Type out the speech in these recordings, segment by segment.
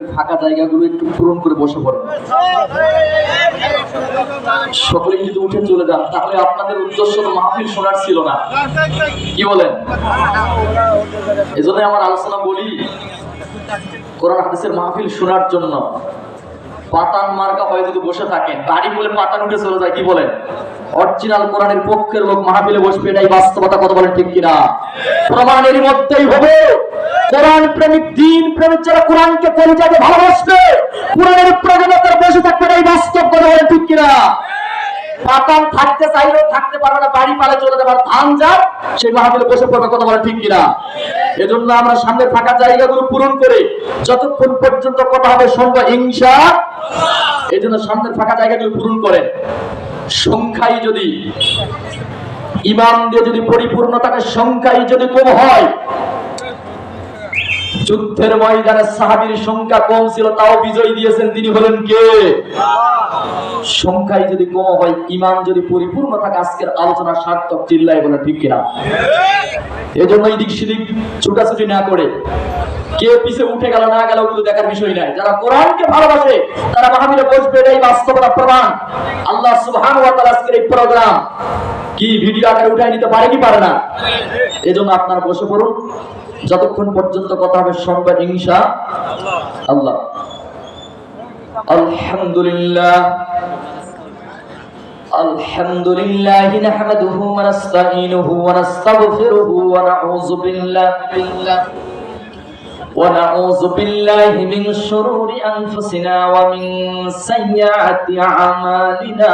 ফাঁকা জায়গাগুলো একটু পূরণ করে বসে পড়েন। সকলে যদি উঠে চলে যান, তাহলে আপনাদের উদ্দেশ্য তো মাহফিল শোনার ছিল না। কি বলেন? এজন্য আমার আলোচনা বলি, কোরআন হাদিসের মাহফিল শোনার জন্য। পাতান মার্কা হয়ে যদি বসে থাকেন দাড়ি বলে পাতান উঠে চলে যায়, কি বলেন? অরিজিনাল কোরআনের পক্ষের লোক মাহফিলে বসবে, এটাই বাস্তবতা, কথা বলেন ঠিক কিনা? প্রমাণের মধ্যেই হবে। কোরআন প্রেমিক, দিন প্রেমিক যারা কোরআনকে পরিচয় ভালোবাসবে, কোরআনের প্রয়োজনে বসে থাকবে, এটাই বাস্তব, কথা বলেন ঠিক কিনা? পাতান থাকতে চাইলেও থাকতে পারবে না, বাড়ি পালে চলে যাবে, আর ধান যার সেই মাহফিলে বসে পড়বে, কথা বলে ঠিক কিনা? এজন্য আমরা সামনের ফাঁকা জায়গাগুলো পূরণ করে যতক্ষণ পর্যন্ত কথা হবে, শুনব হিংসা এই জন্য সামনের ফাঁকা জায়গাগুলো পূরণ করেন। সংখ্যাই যদি ইমান দিয়ে যদি পরিপূর্ণ থাকে সংখ্যাই যদি কম হয় যুদ্ধের ময়দানে সাহাবীর সংখ্যা কম ছিল, তাও বিজয় দিয়েছেন তিনি হলেন কে? সংখ্যায় যদি কম হয় ইমান যদি পরিপূর্ণ থাকে, আজকের আলোচনা সার্থক চিল্লাই বলে ঠিক কিনা? এই জন্য এদিক সেদিক ছুটাছুটি না করে। কে পিছে উঠে গেল, না গেল ওগুলো দেখার বিষয় নাই। যারা কোরআনকে ভালোবাসে, তারা বসবে, এটাই বাস্তবতা প্রমাণ। আল্লাহ আজকের এই প্রোগ্রাম কি ভিডিও আকারে নিতে পারে কি পারে না? এজন্য আপনারা বসে পড়ুন। যতক্ষণ পর্যন্ত কথা হবে সংবাদ ইনশা আল্লাহ الحمد لله الحمد لله نحمده ونستعينه ونستغفره ونعوذ بالله ونعوذ بالله من شرور أنفسنا ومن سيئات أعمالنا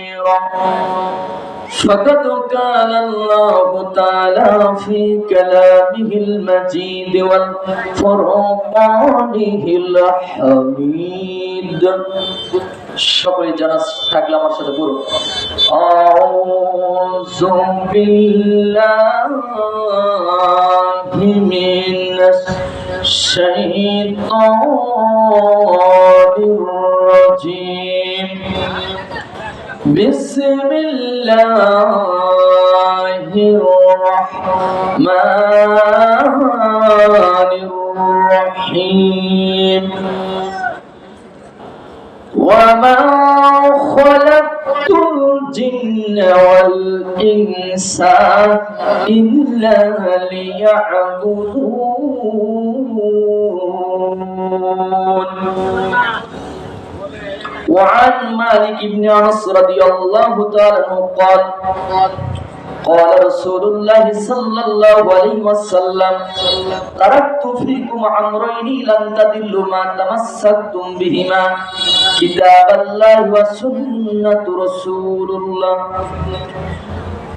فقد قال الله تعالى في كلامه المجيد والفرقانه الحميد সকলে জানা থাকলে আমার সাথে পুরো أعوذ بالله من الشيطان الرجيم بسم الله الرحمن الرحيم. وما خلقت الجن والإنس إلا ليعبدون وعن مالك بن انس رضي الله تعالى عنه قال قال رسول الله صلى الله عليه وسلم تركت فيكم امرين لن تضلوا ما تمسكتم بهما كتاب الله وسنة رسول الله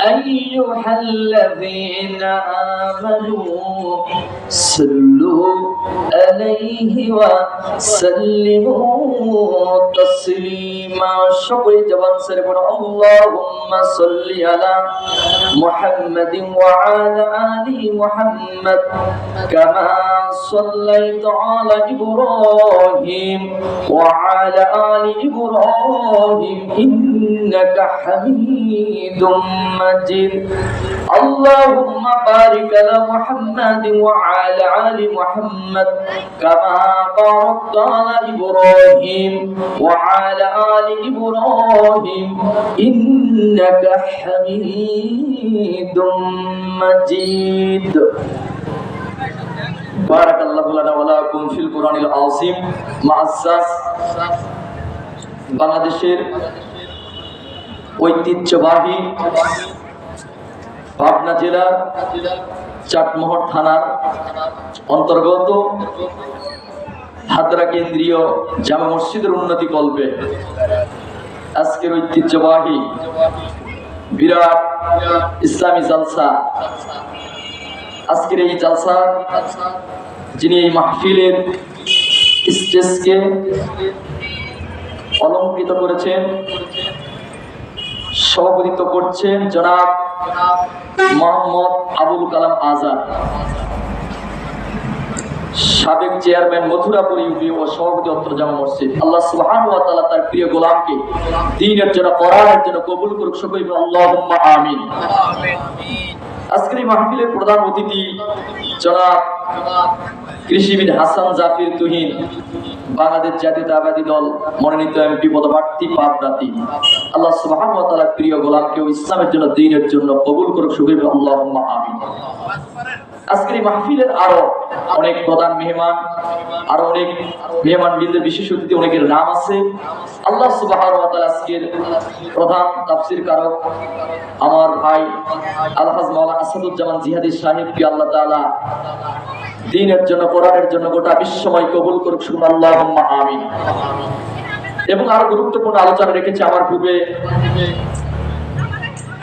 أيها الذين آمنوا صلوا عليه وسلموا تسليما. شكر جبان سربنا اللهم صل على محمد وعلى آل محمد. كما صليت على إبراهيم وعلى آل إبراهيم إنك حميد مجيد. اللهم بارك على محمد وعلى آل محمد كما باركت على إبراهيم وعلى آل إبراهيم إنك حميد مجيد ফিল কোরআনিল আউসিম মাআসাস বাংলাদেশের ঐতিহ্যবাহী পাবনা জেলার চাটমোহর থানার অন্তর্গত হাদরা কেন্দ্রীয় জামা মসজিদের উন্নতি কল্পে আজকের ঐতিহ্যবাহী বিরাট ইসলামী জালসা। আজকের এই জালসা যিনি এই মাহফিলের স্টেজকে অলঙ্কৃত করেছেন, সভাপতিত্ব করছেন জনাব মোহাম্মদ আবুল কালাম আজাদ। সাবেক চেয়ারম্যান মথুরাপুর ইউপি ও সভাপতি অত্র মসজিদ। আল্লাহ সুবহান ওয়া তাআলা তার প্রিয় গোলামকে দ্বীনের জন্য, কোরআনের জন্য কবুল করুক সকলে আল্লাহুম্মা আমিন। আজকের এই মাহফিলের প্রধান অতিথি জনাব কৃষিবিদ হাসান জাফির তুহিন, বাংলাদেশ জাতীয়তাবাদী দল, মনোনীত এমপি পদপ্রার্থী পাবনাতি আল্লাহ সুবহান ওয়া তাআলা প্রিয় গোলামকে ইসলামের জন্য দ্বীনের জন্য কবুল করুক আমিন। আজকের এই মাহফিলের আরও অনেক প্রধান মেহমান অনেক মেহমান বিশেষ অতিথি, অনেকের নাম আছে। আল্লাহ সুবাহ আজকের প্রধান তাফসির কারক, আমার ভাই আলহাজ আসাদুজ্জামান জিহাদি সাহেবকে আল্লাহ তাআলা দিনের জন্য, কোরআনের জন্য গোটা বিশ্বময় কবুল করুক আল্লাহ আমিন। এবং আরও গুরুত্বপূর্ণ আলোচনা রেখেছে আমার পূর্বে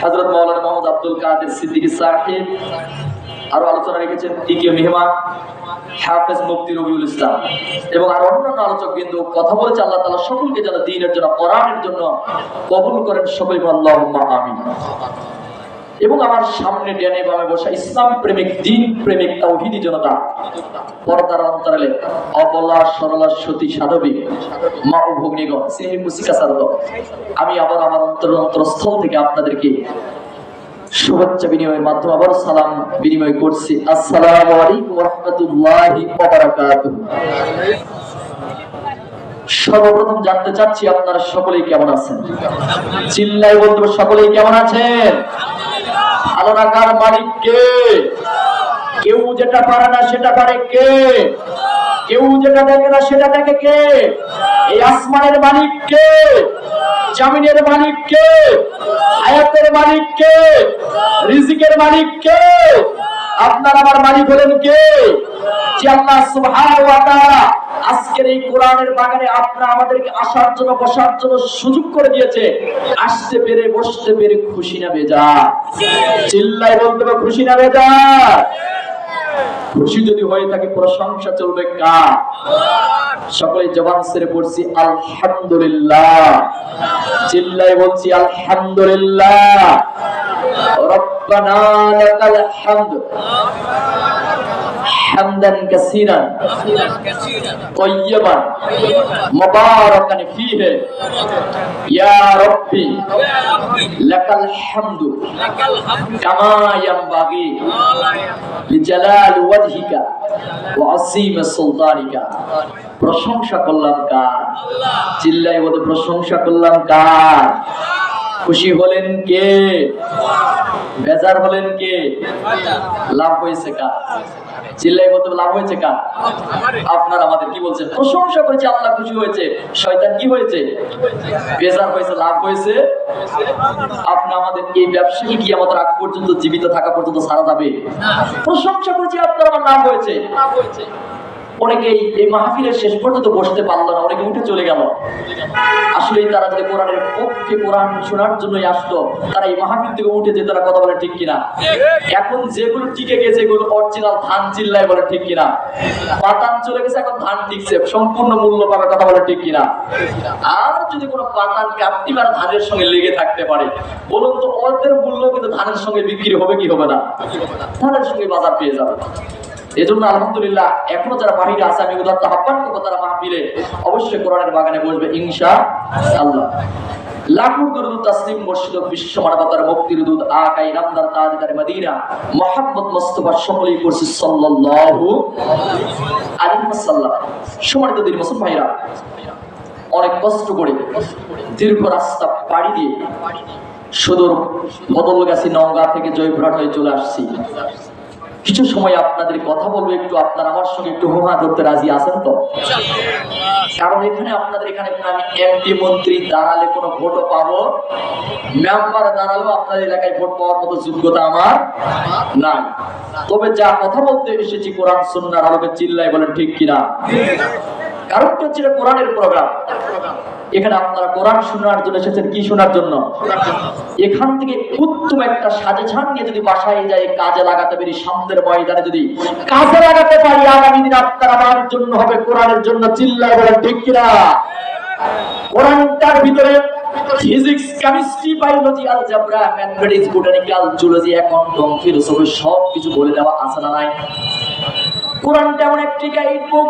হজরত মৌলানা মোহাম্মদ আব্দুল কাদের সিদ্দিকী সাহেব। আরও আলোচনা রেখেছেন তৃতীয় মেহমান, হাফেজ মুফতি রবিউল ইসলাম। এবং আর অন্যান্য আলোচক কিন্তু কথা বলেছে, আল্লাহ তালা সকলকে যেন দিনের জন্য, কোরআনের জন্য কবুল করেন, সবাই আল্লাহুম্মা আমিন। এবং আমার সামনে ডেনে বামে বসা ইসলাম প্রেমিক, দিন প্রেমিক, তাওহিদি জনতা। পর্দার অন্তরালে অবলা, সরলা, সতী, সাধবী, মা ও ভগ্নিগণ শ্রেণি মুসিকা সারদ। আমি আবার আমার অন্তর, অন্তরস্থল থেকে আপনাদেরকে শুভেচ্ছা বিনিময়ের মাধ্যমে আবার সালাম বিনিময় করছি। আসসালামু আলাইকুম রাহমাতুল্লাহি সর্বপ্রথম জানতে চাচ্ছি আপনারা সকলেই কেমন আছেন? চিল্লাই বলতে সকলেই কেমন আছেন? ভালো রাখার মালিক কে? কেউ যেটা পারে না সেটা পারে কে? কেউ যেটা দেখে না সেটা দেখে কে? এই আসমানের মালিক কে? জামিনের মালিক কে? হায়াতের মালিক কে? রিজিকের মালিক কে? আপনার আমার মালিক হলেন কে? আজকের এই কোরআনের বাগানে আপনার আমাদেরকে আসার জন্য, বসার জন্য সুযোগ করে দিয়েছে। আসতে পেরে, বসতে পেরে খুশি না বেজা। চিল্লাই বলতে খুশি না বেজা। খুশি যদি হয়ে থাকে প্রশংসা চলবে কার? সকলে জবান সেরে পড়ছি, আলহামদুলিল্লাহ। চিল্লাই বলছি, আলহামদুলিল্লাহ। রব্বানা লাকাল হামদ হামদান কাসীরান طيبا مباركا فيه يا ربي لك الحمد كما ينبغي لجلال وجهك وعظيم سلطانك প্রশংসা করলাম কার চিল্লাই বলে প্রশংসা করলাম কার খুশি হলেন কে? বেজার হলেন কে? লাভ হয়েছে কার? চিল্লাই বলতে লাভ হয়েছে কার? আপনার আমাদের কি বলছেন? প্রশংসা করেছে, আল্লাহ খুশি হয়েছে। শয়তান কি হয়েছে? বেজার হয়েছে, লাভ হয়েছে। আপনি আমাদের এই ব্যবসায়ী কি আমাদের আগ পর্যন্ত জীবিত থাকা পর্যন্ত সারা যাবে? প্রশংসা করেছি, আপনার আমার লাভ হয়েছে। অনেকেই এই মাহফিলের শেষ পর্যন্ত বসতে পারল না, অনেকে উঠে চলে গেল। আসলে তারা যদি কোরআনের পক্ষে কোরআন শোনার জন্যই আসতো, তারা এই মাহফিল থেকে উঠে যে তারা কথা বলে ঠিক কিনা? এখন যেগুলো টিকে গেছে, এগুলো অরিজিনাল ধান চিল্লায় বলে ঠিক কিনা? পাতান চলে গেছে, এখন ধান টিকছে, সম্পূর্ণ মূল্য পাবে কথা বলে ঠিক কিনা? আর যদি কোনো পাতান কাপটি বা ধানের সঙ্গে লেগে থাকতে পারে, বলুন তো ওদের মূল্য কিন্তু ধানের সঙ্গে বিক্রি হবে কি হবে না? ধানের সঙ্গে বাজার পেয়ে যাবে। এজন্য আলহামদুলিল্লাহ এখনও যারা বাহিরে আছে, আমি উদাত্ত আহ্বান করব তারা মাহফিলে অবশ্যই কোরআনের বাগানে বসবে ইনশা আল্লাহ দিন অনেক কষ্ট করে দীর্ঘ রাস্তা পাড়ি দিয়ে সুদূর বদলগাছি নওগাঁ থেকে জয়পুরহাট হয়ে চলে আসছি। কিছু সময় আপনাদের কথা বলব, একটু আপনারা আমার সঙ্গে একটু হুমা ধরতে রাজি আছেন তো? কারণ এখানে আপনাদের এখানে আমি এমপি মন্ত্রী দাঁড়ালে কোনো ভোটও পাবো। মেম্বার দাঁড়ালেও আপনাদের এলাকায় ভোট পাওয়ার মতো যোগ্যতা আমার নাই। তবে যা কথা বলতে এসেছি কোরআন সুন্নার আলোকে চিল্লাই বলেন ঠিক কিনা? কারণ কি হচ্ছে কোরআনের প্রোগ্রাম এখানে আপনারা কোরআন শোনার জন্য এসেছেন কি শোনার জন্য? এখান থেকে উত্তম একটা সাজেশন নিয়ে যদি বাসায় যাই কাজে লাগাতে পারি সামনের ময়দানে যদি কাজে লাগাতে পারি আগামী দিন আপনার আমার জন্য হবে কোরআনের জন্য চিল্লাই বলেন ঠিক কিনা? কোরআনটার ভিতরে physics chemistry biology algebra mathematics botanical zoology accounting philosophy সব কিছু বলে দেওয়া আছে না নাই? কোরআনটা এমন একটি গাইড বুক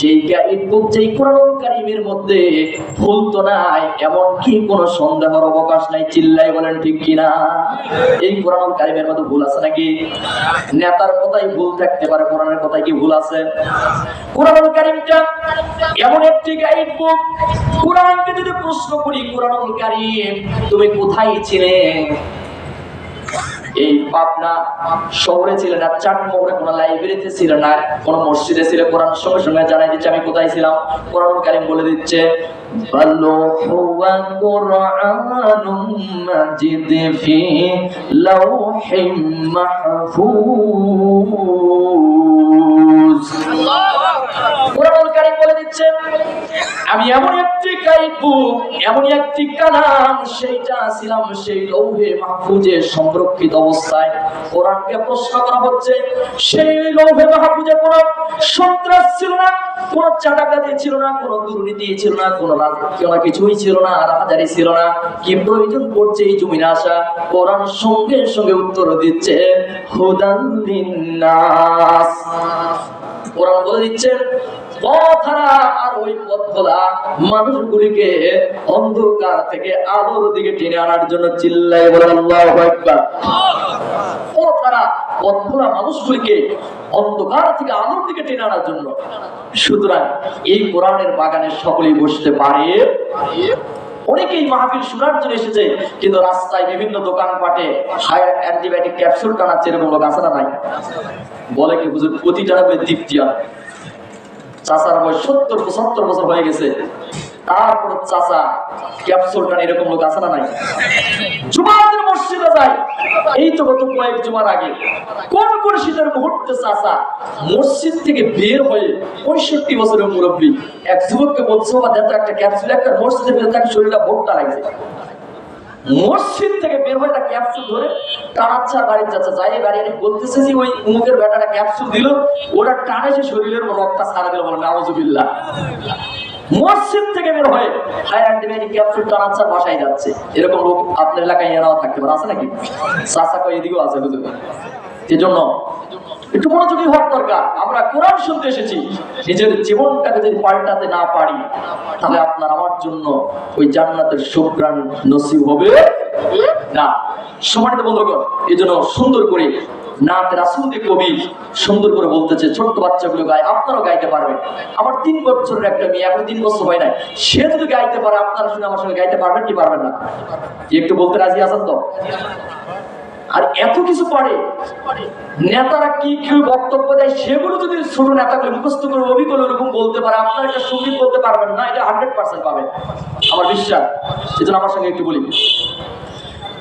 যেই বুক যেই কোরআনুল কারীমের মধ্যে ভুল তো নাই এমন কি কোনো সন্দেহের অবকাশ নাই, চিল্লাই বলেন ঠিক কিনা? এই কোরআনুল কারীমের মধ্যে ভুল আছে নাকি? নেতার কথাই ভুল থাকতে পারে, কোরআনের কথাই কি ভুল আছে? কোরআনুল কারীমটা এমন একটি গাইড বুক, কোরআনকে যদি প্রশ্ন করি, কোরআনুল কারীম, তুমি কোথায় ছিলে? এই পাবনা শহরে ছিলেন আর চাটমোহরে কোনো লাইব্রেরিতে ছিল না কোনো মসজিদে ছিল কোরআন সঙ্গে সঙ্গে জানাই দিচ্ছে, আমি কোথায় ছিলাম? কোরআন কারিম বলে দিচ্ছে মাহফুজ। কারিম বলে দিচ্ছে, আমি এমন একটি গাইবু, এমন একটি কালাম, সেইটা ছিলাম সেই লৌহে মাহফুজে সংরক্ষিত অবস্থায়। কোরআনকে প্রশ্ন করা হচ্ছে, সেই লৌহে মাহফুজে কোন সন্ত্রাস ছিল না, কোন চাঁদাকাতি ছিল না, কোন দুর্নীতি ছিল না, কোন কোনো কিছুই ছিল না রাজারি ছিল না। কি প্রয়োজন পড়ছে এই জমিনে আসা? কোরআন সঙ্গে সঙ্গে উত্তর দিচ্ছে, হুদান লিন্নাস। কোরআন বলে দিচ্ছে আর ওই মানুষগুলিকে অন্ধকার থেকে আলোর দিকে টেনে আনার জন্য চিল্লাই বলে আল্লাহু কোরআনের বাগানে সকলেই বসতে পারে। অনেকেই মাহফিল শোনার জন্য এসেছে, কিন্তু রাস্তায় বিভিন্ন দোকানপাটে হায়ার অ্যান্টিবায়োটিক ক্যাপসুল টানাচ্ছে এরকম নাই? বলে কি হুজুর প্রতি টানাবে তৃপ্তিয়া চাচার বয়স সত্তর, পঁচাত্তর বছর হয়ে গেছে। তারপর চাচা ক্যাপসুল টান এরকম লোক আছে না নাই? জুমাদের মসজিদে যায়। এই তো গত কয়েক জুমার আগে। কোন কোন শীতের মুহূর্তে চাচা মসজিদ থেকে বের হয়ে পঁয়ষট্টি বছরের মুরব্বী এক যুবককে বলছে বা দেখো একটা ক্যাপসুল, একটা মসজিদের ভিতরে তাকে শরীরটা ভোটটা লাগছে। মসজিদ থেকে বের হয়ে একটা ক্যাপসুল ধরে টানাচ্ছা বাড়ির যাচ্ছে যাই বাড়ি আমি বলতেছে যে ওই উমুকের বেটাটা ক্যাপসুল দিল, ওটা টানে সে শরীরের রক্তটা সারা দিল বলে নাওজুবিল্লাহ মসজিদ থেকে বের হয়ে হাই অ্যান্টিবায়োটিক ক্যাপসুল টানাচ্ছা বাসায় যাচ্ছে। এরকম লোক আপনার এলাকায় এরাও থাকতে পারে, আছে নাকি? চাষা কয়, এদিকেও আছে বুঝতে এজন্য একটু মনোযোগী হওয়ার দরকার। আমরা কোরআন শুনতে এসেছি। নিজের জীবনটাকে যদি পাল্টাতে না পারি, তাহলে আপনার আমার জন্য ওই জান্নাতের সুগ্রাণ নসিব হবে না। সমানিত বন্ধুগণ এই জন্য সুন্দর করে নাতে রাসুলকে কবি সুন্দর করে বলতেছে, ছোট্ট বাচ্চাগুলো গায়, আপনারাও গাইতে পারবেন। আমার তিন বছরের একটা মেয়ে, এখন তিন বছর হয় নাই। সে যদি গাইতে পারে, আপনারা শুনে আমার সঙ্গে গাইতে পারবেন কি পারবেন না? একটু বলতে রাজি আছেন তো? আর এত কিছু পারে নেতারা কি কি বক্তব্য দেয় সেগুলো যদি ছোট নেতাগুলো মুখস্থ করে অভিজ্ঞতা এরকম বলতে পারে, আপনারা এটা সংগীত বলতে পারবেন না, এটা হান্ড্রেড পার্সেন্ট পাবেন। আমার বিশ্বাস সেজন্য জন্য আমার সঙ্গে একটু বলি।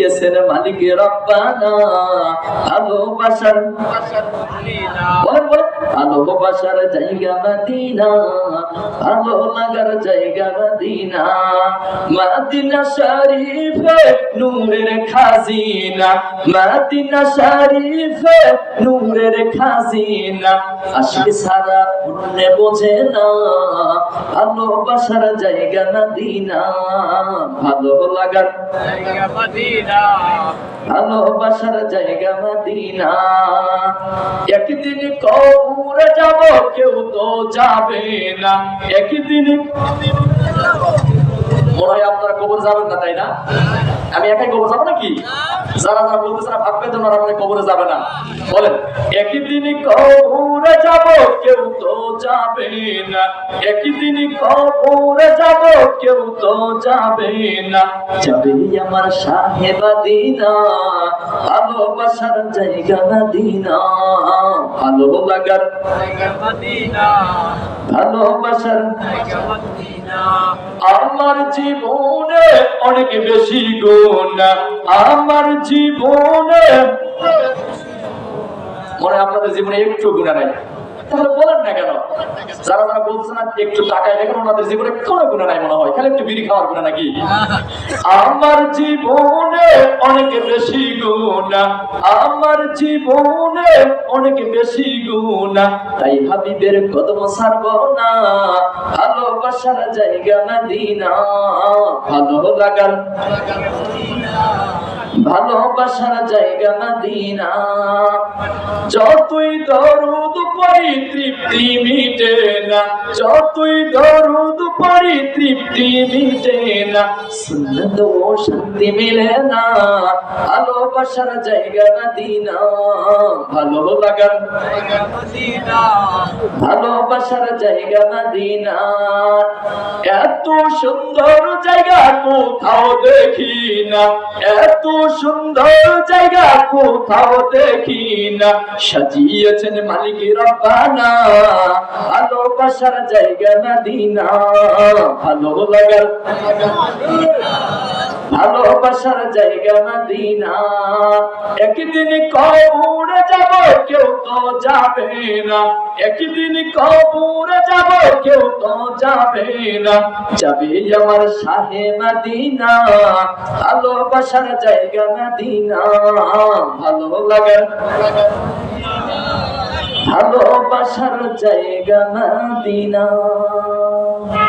সাজিয়েছেন মালিক রব্বানা ভালোবাসার বলেন বলেন ভালোবাসার জায়গা মদিনা ভালো লাগার জায়গা মদিনা। মদিনা শরীফে নূরের খাজিনা মদিনা শরীফে নূরের খাজিনা। আশিক সারা বোঝে না ভালোবাসার জায়গা মদিনা। ভালো লাগার ভালোবাসার জায়গা মদিনা। একদিন কবুরে যাব, কেউ তো যাবে না। একই দিন মনে হয় আপনারা কবর যাবেন না, তাই না? আমি একাই কবর যাব নাকি? যারা যারা বলতেছে না ভাববে তো ওরা মানে কবরে যাবে না। বলেন একদিন কবরে যাব কেউ তো যাবে না। একদিন কবরে যাব কেউ তো যাবে না। যাবে আমার সাহেবাদিনা ভালোবাসার জায়গা না দিনা। ভালো লাগার ভালোবাসার আমার জীবনে অনেক বেশি গুণ আমার জীবনে। মনে আপনাদের জীবনে একটু গুণা নাই। তাহলে বলেন না কেন? যারা যারা বলছে না একটু টাকায় দেখেন ওনাদের জীবনে কোনো গুণা নাই মনে হয়। খালি একটু বিড়ি খাওয়ার গুণা নাকি? আমার জীবনে অনেক বেশি গুণা। আমার জীবনে অনেক বেশি গুণা। তাই হাবিবের কদম সারব না। ভালোবাসার জায়গা না দিনা। ভালো লাগার ভালোবাসার জায়গা মদিনা যতই দরুদ পড়ি তৃপ্তি মিটে না যতই দরুদ পড়ি তৃপ্তি মিটে না। সুন্নত ও শান্তি মিলে না। ভালোবাসার জায়গা মদিনা ভালো লাগার ভালোবাসার জায়গা মদিনা এত সুন্দর জায়গা কোথাও দেখি না। এত সুন্দর জায়গা কোথাও দেখি না। সাজিয়েছেন মালিক রব্বানা। ভালোবাসার জায়গা মদিনা ভালো ভালোবাসার জায়গা মদিনা। একদিন কবুরে যাব, কেউ তো যাবে না। একদিন কবুরে যাব, কেউ তো যাবে না। যাবে আমার শাহে মদিনা, ভালোবাসার জায়গা মদিনা। ভালো লাগার ভালোবাসার জায়গা মদিনা।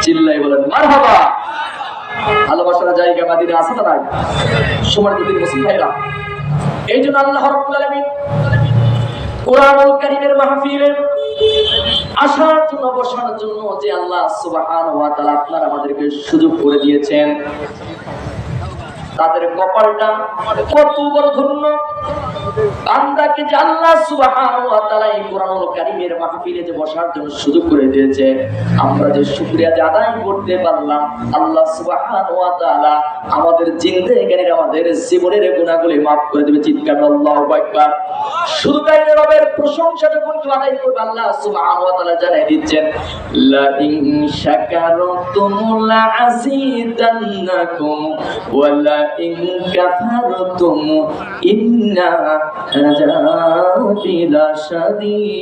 চিল্লাই বলেন, মারহাবা! ভালোবাসার জায়গা মাদিনে আছে না নাই? সময় মুসলিম ভাইরা, এই জন্য আল্লাহ আলামিন কোরআনুল কারীমের মাহফিলে আসার জন্য, বসার জন্য যে আল্লাহ সুবহানাহু ওয়া তাআলা আপনার আমাদেরকে সুযোগ করে দিয়েছেন, তাদের কপালটা কত বড় ধন্য। বান্দাকে যে আল্লাহ সুবহানাহু ওয়া তাআলা এই কোরআনুল কারীমের মাহফিলে যে বসার জন্য সুযোগ করে দিয়েছে, আমরা যে শুকরিয়া আদায় করতে পারলাম, আল্লাহ সুবহানাহু ওয়া তাআলা আমাদের জিন্দেগানির আমাদের জীবনের গুনাহগুলি maaf করে দেবে। চিৎকার আল্লাহু আকবার। শুধু তাই রবের প্রশংসা যখন কেউ আদায় করবে, আল্লাহ সুবহানাহু ওয়া তাআলা জানাই দিচ্ছেন লা ইন শাকারতুম লা আযীদান্নাকুম ওয়া লা ইন কাফারতুম ইন্না আযাবি লাশাদীদ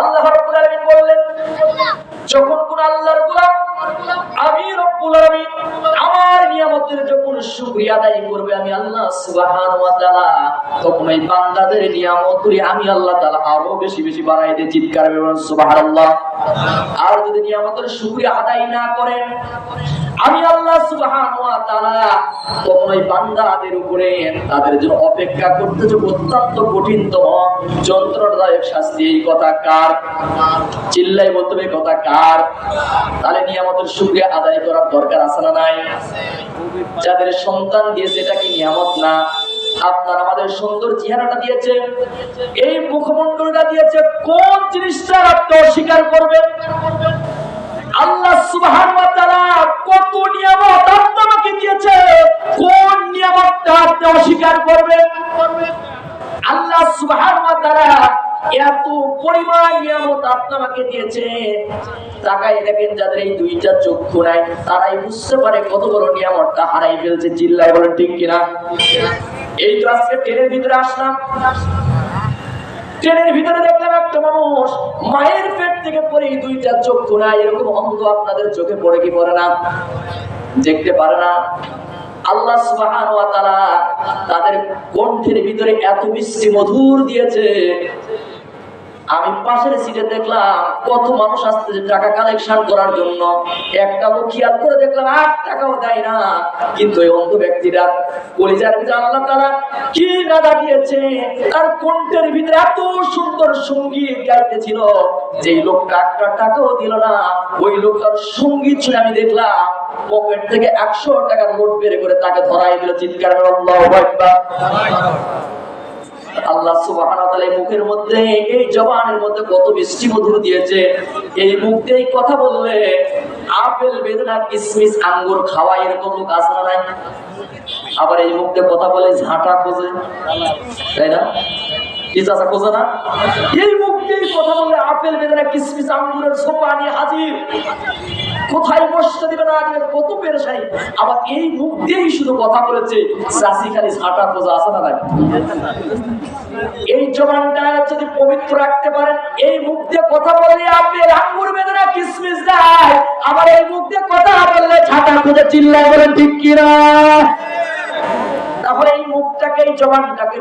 আল্লাহ রাব্বুল আলামিন বললেন, যখন কোন আল্লাহর গোলাম, আমি রব্বুল আলামিন আমার নিয়ামতের যখন শুকরিয়া আদায় করবে, আমি আল্লাহ সুবহানাহু ওয়া তাআলা, তখন এই বান্দাদের নিয়ামতগুলি আমি আল্লাহ তাআলা আরও বেশি বেশি বাড়াই দিয়ে চিৎকার করে সুবহানাল্লাহ। আর যদি নিয়ামতের শুকরিয়া আদায় না করেন আমি আল্লাহ সুবহানাহু ওয়া তাআলা বান্দাদের উপরে তাদের জন্য অপেক্ষা করতে যে অত্যন্ত কঠিনতম যন্ত্রণাদায়ক শাস্তি, এই কথা কার? চিল্লাই বলতে কথা কার? তাহলে নিয়ামতের শুকরিয়া আদায় করার দরকার আছে না নাই? যাদের সন্তান দিয়েছে, এটা কি নিয়ামত না? আপনার আমাদের সুন্দর চেহারাটা দিয়েছে, এই মুখমণ্ডলটা দিয়েছে, কোন জিনিসটা আপনি অস্বীকার করবেন? আল্লাহ সুবহান ওয়া তাআলা কত নিয়ামত আপনাকে দিয়েছে, কোন নিয়ামতটা আপনি অস্বীকার করবেন? আল্লাহ সুবহান ওয়া তাআলা এত পরিমাণ নিয়ামত আপনাকে দিয়েছে। তাকাই দেখেন যাদের এই দুইটা চক্ষু নাই, তারাই বুঝতে পারে কত বড় নিয়ামতটা হারাই ফেলছে। চিল্লায় বলেন ঠিক কিনা? এই তো আজকে ট্রেনের ভিতরে আসলাম। ট্রেনের ভিতরে দেখলাম একটা মানুষ, মায়ের পেট থেকে পরে দুইটা চোখ নাই এরকম অন্ধ আপনাদের চোখে পড়ে কি পড়ে না? দেখতে পারে না। আল্লাহ তাআলা তাদের কণ্ঠের ভিতরে এত মিষ্টি মধুর দিয়েছে। আমি পাশের সিটে দেখলাম কত মানুষ আসতেছে টাকা কালেকশন করার জন্য। একটা লোক খেয়াল করে দেখলাম আট টাকাও দেয় না। কিন্তু ওই অন্ধ ব্যক্তিটা কলিজার ভিতরে আল্লাহ তাআলা কি নাদা দিয়েছে? তার কণ্ঠের ভিতরে এত সুন্দর সংগীত গাইতেছিল। যে লোকটা একটা টাকাও দিল না, ওই লোকটার সংগীত শুনে আমি দেখলাম পকেট থেকে একশো টাকার নোট বের করে তাকে ধরাই দিল। চিৎকার করে, আল্লাহু আল্লাহ ওয়া মুখের মধ্যে, এই জবানের মধ্যে কত মিষ্টি মধুর দিয়েছে। এই মুখ দিয়ে কথা বললে, আপেল, বেদনা, কিসমিস, আঙ্গুর খাওয়া এরকম লোক আছে না নাই? আবার এই মুখ দিয়ে কথা বলে ঝাঁটা খোঁজে। তাই না? না? এই মুখ দিয়ে কথা বললে আপেল, বেদনা, কিসমিস, আঙ্গুরের নিয়ে হাজির। কোথায় বসতে দিবে না দিবে? কত পেরেশানি। আবার এই মুখ দিয়েই শুধু কথা বলেছে, চাষি খালি ঝাঁটা খোঁজা আছে না এই জবানটা যদি পবিত্র রাখতে পারেন, এই মুখ দিয়ে কথা বললে আপেল আঙ্গুর বেদনা, কিসমিস দেয়। আবার এই মুখ দিয়ে কথা বললে ঝাঁটা খুঁজে চিল্লায় বলেন, ঠিক কিনা তাহলে এই মুখটাকে, এই জবানটাকে